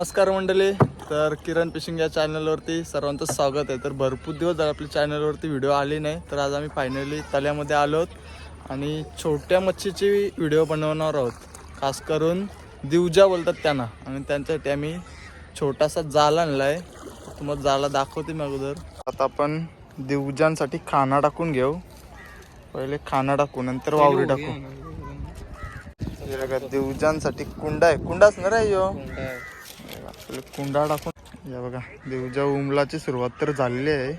नमस्कार मंडळी तर किरण फिशिंग या चॅनलवरती सर्वांचं स्वागत आहे. तर भरपूर दिवस झाले आपल्या चॅनलवरती व्हिडिओ आली नाही तर आज आम्ही फायनली तल्यामध्ये आलो आहोत आणि छोट्या मच्छीची व्हिडिओ बनवणार आहोत. खास करून दिवजा बोलतात त्यांना आणि त्यांच्यासाठी आम्ही छोटासा जाल आणला आहे. तुम्हाला जाला दाखवते मी अगोदर. आता आपण दिवजांसाठी खाना टाकून घेऊ. पहिले खाना टाकू नंतर वावरी टाकू. दिवजांसाठी कुंडा आहे. कुंडा असणार आहे यो. कुंडा टाकून. या बघा देवजा उमलाची सुरुवात तर झालेली आहे.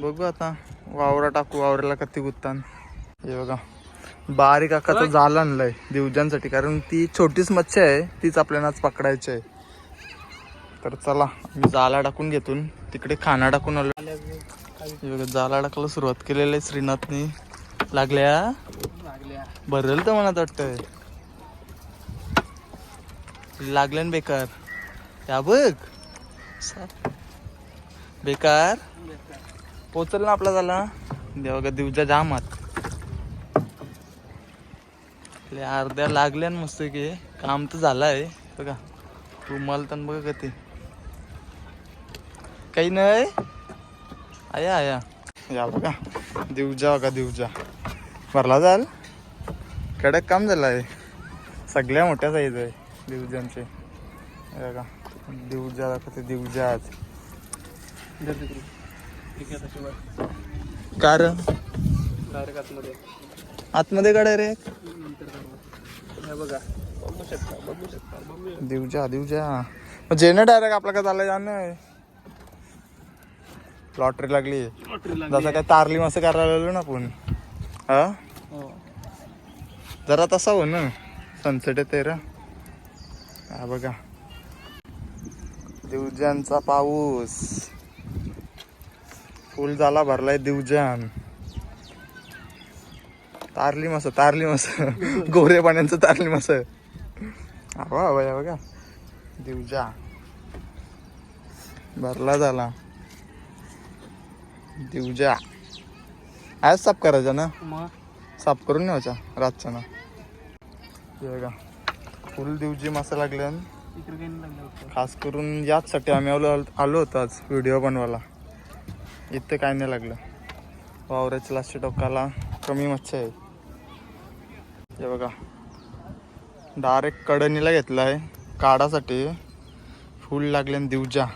बघू आता वावरा टाकू वावराला कधी गुत्तान. हे बघा बारीक आकाचं जाल आणलंय दिवजांसाठी कारण ती छोटीच मच्छी आहे तीच आपल्याला आज पकडायची आहे. तर चला मी जाला टाकून घेतून तिकडे खाना टाकून आलो. हे बघा जाला टाकायला सुरुवात केलेली आहे श्रीनाथनी. लागल्या? भरल तर मनात वाटतंय. लागल्या ना बेकार. या बघ बेकार. पोचल ना आपला झाला. देवा का दिवजा जामात. ले अर्ध्या लागल्या ना मस्त की काम तर झालं आहे बघा रुमाल तर बघा का ते. काही नाही. आया आया. या बघा दिवजा बघा दिवजा. भरला जाल कडक काम झालं आहे सगळ्या मोठ्या साईज आहे दिवजांचे. बघा. दिवजा दाखवते दिवजा आज कार आतमध्ये काढ रे. बघा दिवजा दिवजा मग जेणं डायरेक्ट आपला काय चाललंय जाणं लॉटरी लागली. जसं काय तारली मस्त करायला लागलो ना आपण. हा? जरा तसा हो ना. सनसेट येते रे. हा बघा. दिवजांचा पाऊस. फुल झाला भरलाय दिवजान तारली मस तारली मस. गोरे पाण्याचं तारली मस. हवा हवा या बघा. दिवजा. भरला झाला. दिवजा. आज साफ करायचा ना? साफ करून न्यायचा रातच्या ना बघा. फुल दिवजी मासा लागल्या खास करून याचसाठी आम्ही आलो आलो होतो आज व्हिडिओ बनवायला. इथे काय नाही लागलं. वावराच्या लास्टच्या टोकाला कमी मच्छी आहे. हे बघा. डायरेक्ट कडणीला घेतला आहे. काढासाठी फुल लागले दिवजा.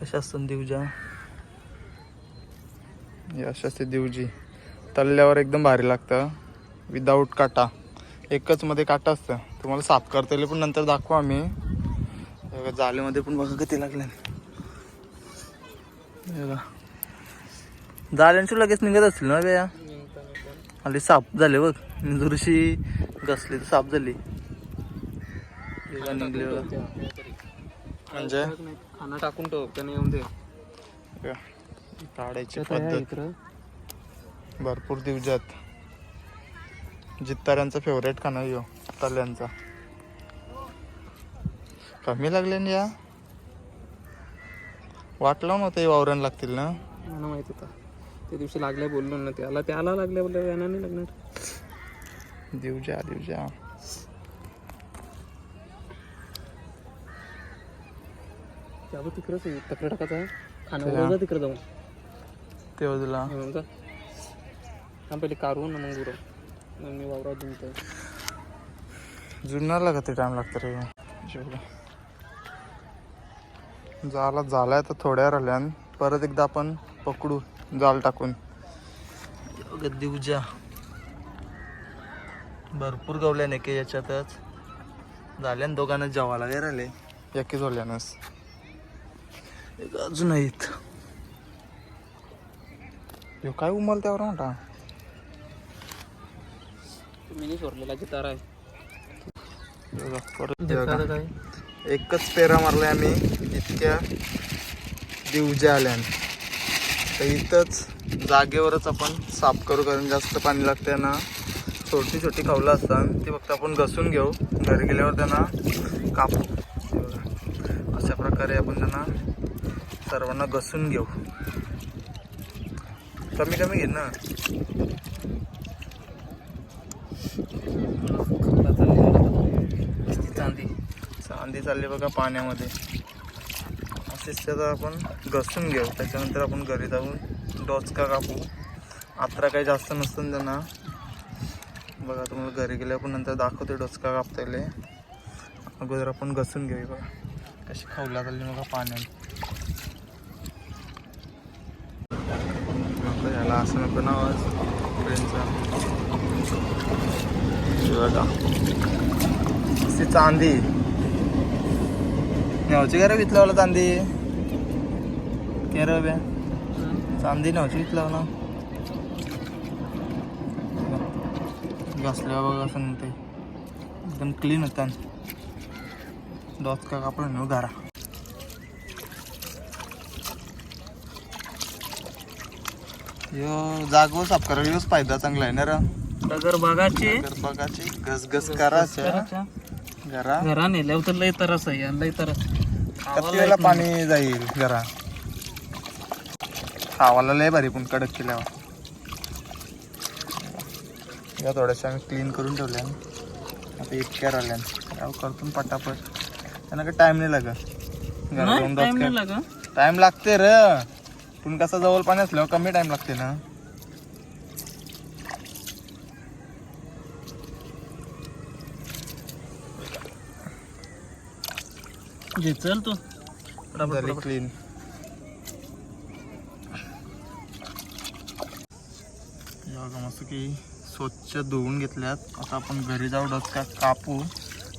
कशा असतात दिवजा? हे असते दिवजी. तल्ल्यावर एकदम भारी लागतं. विदाऊट काटा. एकच मध्ये काटा असतं. तुम्हाला साफ करता येईल पण नंतर दाखवू आम्ही. बघा जाळीमध्ये पण बघा किती लागले. जाळ्यांची लगेच निघत असतील ना बेया आली साफ झाले बघ. दुरशी घसली तर साफ झाली. निघले. म्हणजे? खाना टाकून ठेव त्याने येऊन दे. काढायची पद्धत. भरपूर दिवजात. जित्ताऱ्यांचा फेवरेट खाना यो. तल्यांचा कमी लागले ना या? वाट लावून होतं वावरण लागतील ना? मला माहीत होता. त्या दिवशी लागल्या बोललो ना त्याला. त्याला लागल्या बोलल्या यांना नाही लागणार. दिवजा दिवजा त्यावर तिकडंच तकडे टाकायचा खाना तिकडे जाऊन. ते बाजूला हे हा पहिले काढू ना मग गुरं मी वावरात दुमतोय जुन्नरला किती टाइम लागतं रे? जाला झालाय तर थोड्या राहिल्यान. परत एकदा आपण पकडू जाल टाकून. दिवजा भरपूर गवल्याने की याच्यातच. झाल्यान दोघांना जेवायला काय राहिले. एकी झोल्यानच एक अजून आहेत. काय उमल त्यावर म्हणता मिनी सोडलेला गिटार आहे. बघा, परत बघा. एकच पेरा मारलाय आम्ही इतक्या दिवजा आल्यान. तर इथंच जागेवरच आपण साफ करू कारण जास्त पाणी लागते ना. छोटी छोटी खावलं असतात ती फक्त आपण घसून घेऊ. घरी गेल्यावर त्यांना कापू. अशा प्रकारे आपण त्यांना सर्वांना घसून घेऊ. कमी कमी घे ना. चांदी. चांदी चालली बघा पाण्यामध्ये. असेच त्याचा आपण घसून घेऊ. त्याच्यानंतर आपण घरी जाऊन डोचका कापू. आत्रा काही जास्त नसतं त्यांना. बघा तुम्हाला घरी गेले आपण नंतर दाखवते डोचका कापता येईल अगोदर आपण घसून घेऊ बघा. कशी खाऊ चालली बघा पाण्यात. नको याला असं नको ना आवाज ट्रेनचा बघा. अशी चांदी. नव्हती का रे वितलावला चांदी? के रे बे. चांदी नव्हती वितलावला घासल्या बघा असं म्हणते एकदम क्लीन होता डॉच का कापड नेऊ घरा यो जागो साफ करा. योच फायदा चांगला आहे ना रा. बघाचे बघाची घसघस करायच्या घरा. घरा नेल्यावर तर लय तरस आहे आणि लय तरस. वेळेला पाणी जाईल घरा. खावाला लय भारी पण कडक केल्यावर. या थोड्याशा आम्ही क्लीन करून ठेवल्या. आता इतक्या राहिल्या याव करतून पटापट. त्यांना काही टाइम नाही लागत. घरा जाऊन नाही टाइम लागते र. पण कसं जवळ पाणी असल्यावर कमी टाइम लागते ना. घे चल तू. झाली क्लीन मस्त की स्वच्छ धुवून घेतल्यात. आता आपण घरी जाऊ डोसका कापू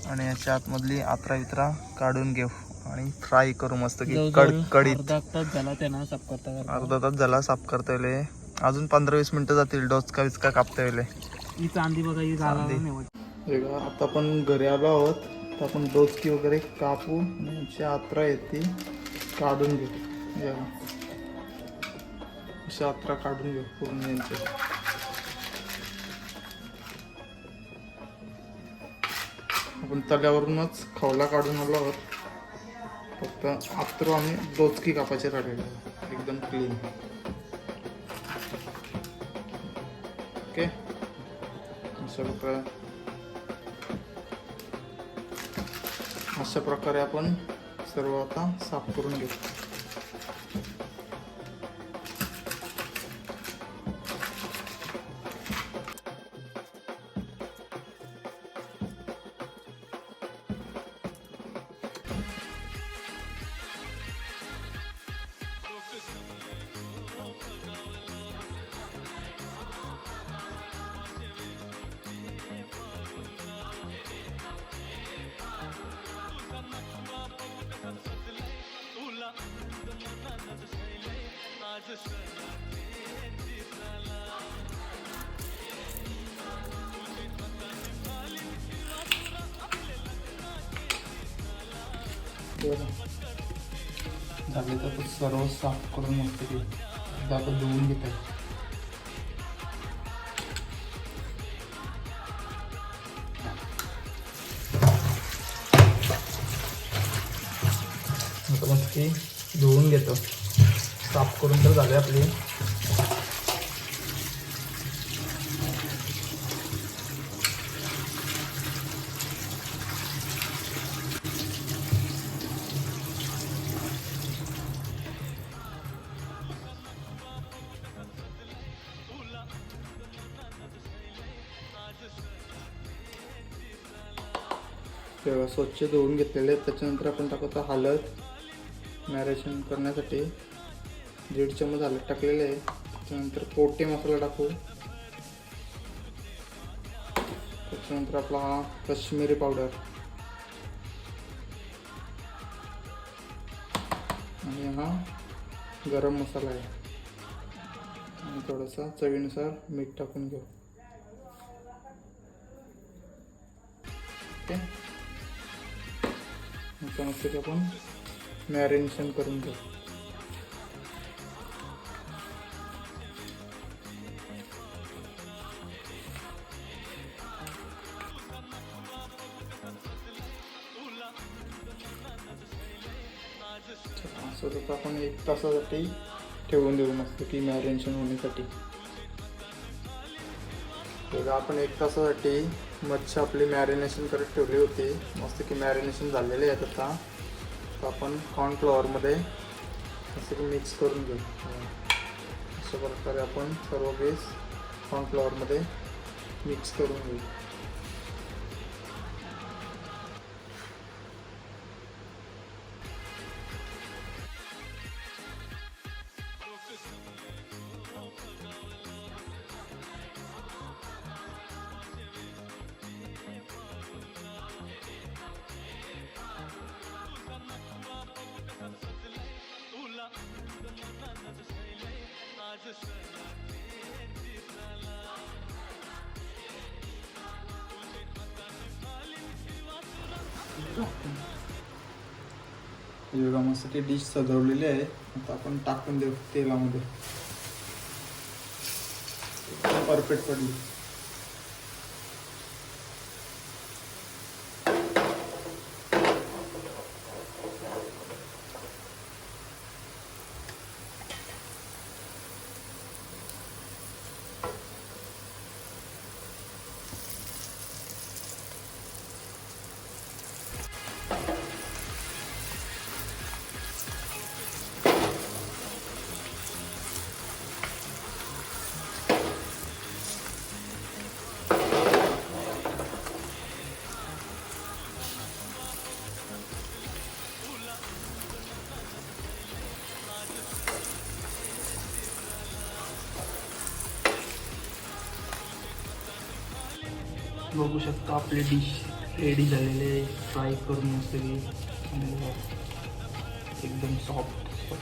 आणि याच्या आतमधली आत्रा वित्रा काढून घेऊ आणि फ्राय करू मस्त की कड कडीत. अर्धा तास झाला त्यांना साफ करता. अर्धा तास झाला साफ करता येईल अजून पंधरा वीस मिनिटं जातील डोसका विचका कापता येईल ही चांदी बघा ही झाला चांदी. आता आपण घरी आलो आहोत. तर आपण डोचकी वगैरे कापू आणि यांची आत्रा येते काढून घेऊ या. अशी आत्रा काढून घेऊ पूर्ण यांच्या आपण तल्यावरूनच खवला काढून आलो आहोत. फक्त आत्र आम्ही डोचकी कापायचे राहिलेले एकदम क्लीन ओके अशा प्रकारे अशा प्रकारे आपण सर्व आता साफ करून घेऊ. झाले तर ते सर्व साफ करून मस्त की जागा धुवून घेत. आहे मस्त धुवून घेतो. साफ करून तर झाले आपली. स्वच्छ धुवून घेतलेले. आहे त्याच्यानंतर आपण टाकतो हळद. मॅरेशन करण्यासाठी दीड चमच हळद टाकलेले आहे. त्याच्यानंतर पोटे मसाला टाकू. त्याच्यानंतर आपला हा कश्मीरी पावडर आणि हा गरम मसाला आहे. आणि थोडासा चवीनुसार मीठ टाकून घेऊ. आता की आपण मॅरिनेशन करून घेऊ. असं आपण एक तासासाठी ठेवून देऊ मस्त की मॅरिनेशन होण्यासाठी. आपण एक तासासाठी मच्छी आपली मॅरिनेशन करत ठेवली होती. मस्त की मॅरिनेशन झालेली आहेत आता. तर आपण कॉर्नफ्लॉवरमध्ये असं की मिक्स करून घेऊ. अशा प्रकारे आपण सर्व बेस कॉर्नफ्लॉवरमध्ये मिक्स करून घेऊ. ही मस्त डिश सजवलेली आहे. आता आपण टाकून देऊ तेलामध्ये. परफेक्ट पडली. बघू शकता आपले डिश रेडी झालेले फ्राय करून सगळी. एकदम सॉफ्ट